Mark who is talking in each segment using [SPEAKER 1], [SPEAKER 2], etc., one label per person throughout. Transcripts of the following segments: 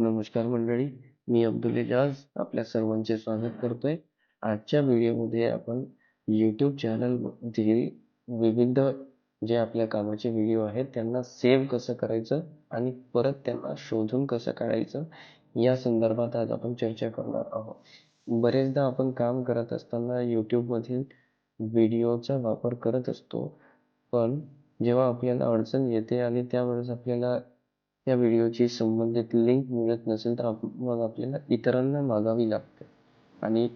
[SPEAKER 1] नमस्कार मंडळी, मी अब्दुल एजाज आपल्या सर्वांचे स्वागत करतोय. आजच्या व्हिडिओमध्ये आपण यूट्यूब चॅनलमधील विविध जे आपल्या कामाचे व्हिडिओ आहेत त्यांना सेव्ह कसं करायचं आणि परत त्यांना शोधून कसं काढायचं या संदर्भात आज आपण चर्चा करणार आहोत. बरेचदा आपण काम करत असताना यूट्यूबमधील व्हिडिओचा वापर करत असतो, पण जेव्हा आपल्याला अडचण येते आणि त्यावेळेस आपल्याला त्या व्हिडिओची संबंधित लिंक मिळत नसेल तर मग आपल्याला इतरांना मागावी लागते. आणि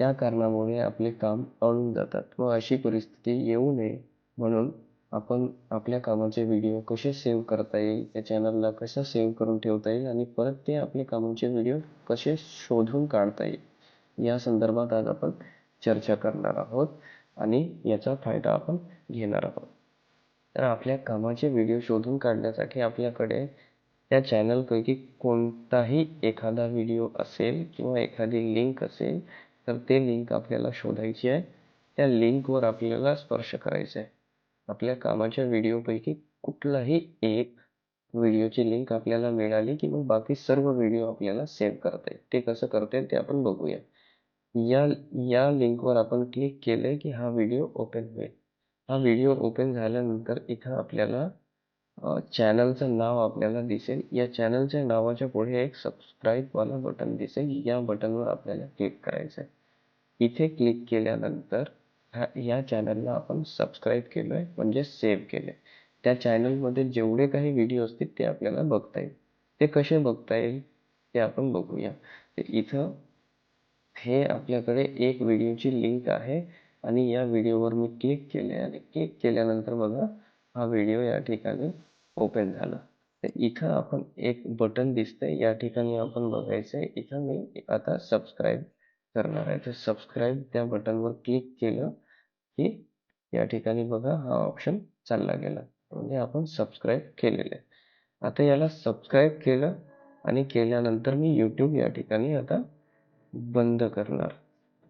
[SPEAKER 1] त्या कारणामुळे आपले काम अडून जातात. व अशी परिस्थिती येऊ नये म्हणून आपण आपल्या कामाचे व्हिडिओ कसे सेव्ह करता येईल त्या चॅनलला कसं सेव्ह करून ठेवता येईल आणि परत ते आपले कामाचे व्हिडिओ कसे शोधून काढता येईल या संदर्भात आज आपण चर्चा करणार आहोत आणि याचा फायदा आपण घेणार आहोत. तर आपल्या कामाचे व्हिडिओ शोधून काढण्यासाठी आपल्याकडे त्या चॅनलपैकी कोणताही एखादा व्हिडिओ असेल किंवा एखादी लिंक असेल तर ते लिंक आपल्याला शोधायची आहे. त्या लिंकवर आपल्याला स्पर्श करायचा आहे. आपल्या कामाच्या व्हिडिओपैकी कुठलाही एक व्हिडिओची लिंक आपल्याला मिळाली की मग बाकी सर्व व्हिडिओ आपल्याला सेव्ह करता येईल. ते कसं करता येईल ते आपण बघूया. या या लिंकवर आपण क्लिक केले की हा व्हिडिओ ओपन होईल. हा व्हिडिओ ओपन झाल्यानंतर इथं आपल्याला चॅनलचं नाव आपल्याला दिसेल. या चॅनलच्या नावाच्या पुढे एक सबस्क्राईबवाला बटन दिसेल. या बटनवर आपल्याला क्लिक करायचं आहे इथे क्लिक केल्यानंतर ह्या या चॅनलला आपण सबस्क्राईब केलं आहे म्हणजे सेव्ह केले त्या चॅनलमध्ये जेवढे काही व्हिडिओ असतील ते आपल्याला बघता येईल. ते कसे बघता येईल ते आपण बघूया. इथं हे आपल्याकडे एक व्हिडिओची लिंक आहे. आणि या व्हिडिओवर मी क्लिक केले आणि क्लिक केल्यानंतर बघा हा व्हिडिओ या ठिकाणी ओपन झाला. तर इथं आपण एक बटन दिसतंय या ठिकाणी आपण बघायचं आहे इथं मी आता सबस्क्राईब करणार आहे. तर सबस्क्राईब त्या बटनवर क्लिक केलं की या ठिकाणी बघा हा ऑप्शन चालला गेला. म्हणजे आपण सबस्क्राईब केलेलं आहे. आता याला सबस्क्राईब केलं आणि केल्यानंतर मी यूट्यूब या ठिकाणी आता बंद करणार.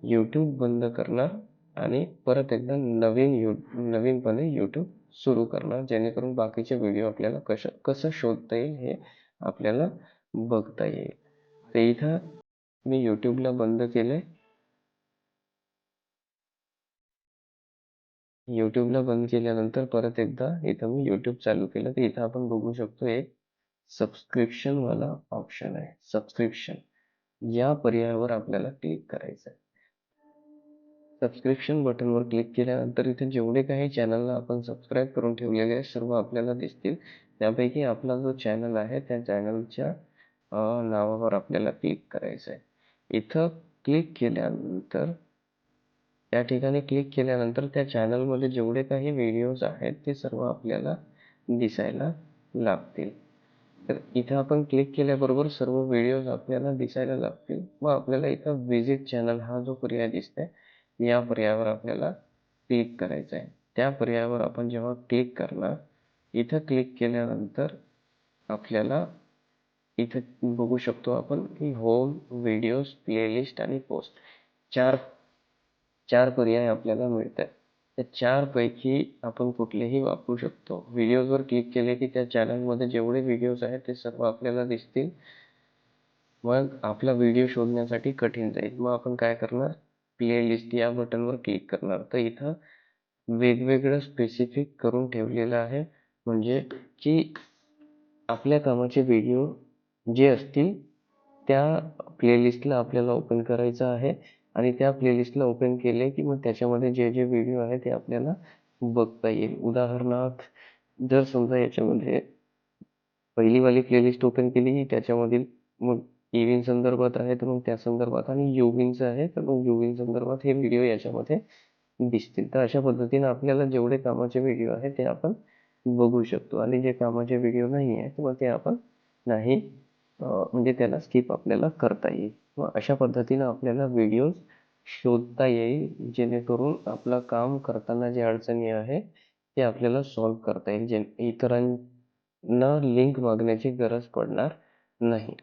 [SPEAKER 1] यूट्यूब बंद करणार. आणि परत एकदा नवीन यू नवीनपणे यूट्यूब सुरू करणार जेणेकरून बाकीचे व्हिडिओ आपल्याला कशा कसं शोधता येईल हे आपल्याला बघता येईल. तर इथं मी यूट्यूबला बंद केले यूट्यूबला बंद केल्यानंतर परत एकदा इथं मी यूट्यूब चालू केलं. तर इथं आपण बघू शकतो एक सबस्क्रिप्शन वाला ऑप्शन आहे. सबस्क्रिप्शन या पर्यायावर आपल्याला क्लिक करायचं आहे सबस्क्रिप्शन बटनवर क्लिक केल्यानंतर इथे जेवढे काही चॅनलला आपण सबस्क्राईब करून ठेवलेले आहे सर्व आपल्याला दिसतील. त्यापैकी आपला जो चॅनल आहे त्या चॅनलच्या नावावर आपल्याला क्लिक करायचं आहे इथं क्लिक केल्यानंतर या ठिकाणी क्लिक केल्यानंतर त्या चॅनलमध्ये जेवढे काही व्हिडिओज आहेत ते सर्व आपल्याला दिसायला लागतील. तर इथं आपण क्लिक केल्याबरोबर सर्व व्हिडिओज आपल्याला दिसायला लागतील व आपल्याला इथं व्हिजिट चॅनल हा जो पर्याय दिसतोय या पर्यायावर आपल्याला क्लिक करायचं आहे. त्या पर्यायावर आपण जेव्हा क्लिक करणार इथं क्लिक केल्यानंतर आपल्याला इथं बघू शकतो आपण की होम व्हिडिओज प्लेलिस्ट आणि पोस्ट चार चार पर्याय आपल्याला मिळतात. त्या चार पैकी आपण कुठलेही वापरू शकतो. व्हिडिओजवर क्लिक केले की त्या चॅनलमध्ये जेवढे व्हिडिओज आहेत ते सर्व आपल्याला दिसतील. मग आपला व्हिडिओ शोधण्यासाठी कठीण जाईल. मग आपण काय करणार? प्लेलिस्ट या बटनवर क्लिक करणार. तर इथं वेगवेगळं स्पेसिफिक करून ठेवलेलं आहे. म्हणजे की आपल्या कामाचे व्हिडिओ जे असतील त्या प्लेलिस्टला आपल्याला ओपन करायचं आहे. आणि त्या प्लेलिस्टला ओपन केले की मग त्याच्यामध्ये जे जे व्हिडिओ आहे ते आपल्याला बघता येईल. उदाहरणार्थ जर समजा याच्यामध्ये पहिलीवाली प्लेलिस्ट ओपन केली त्याच्यामधील मग इव्हिन संदर्भात आहे तर मग त्या संदर्भात आणि युविनचं आहे तर मग युविन संदर्भात हे व्हिडिओ याच्यामध्ये दिसतील. तर अशा पद्धतीने आपल्याला जेवढे कामाचे व्हिडिओ आहे ते आपण बघू शकतो. आणि जे कामाचे व्हिडिओ नाही आहे मग ते आपण नाही म्हणजे त्याला स्किप आपल्याला करता येईल. मग अशा पद्धतीनं आपल्याला व्हिडिओज शोधता येईल जेणेकरून आपलं काम करताना जे अडचणी आहे ते आपल्याला सॉल्व करता येईल. जे इतरांना लिंक मागण्याची गरज पडणार नाही.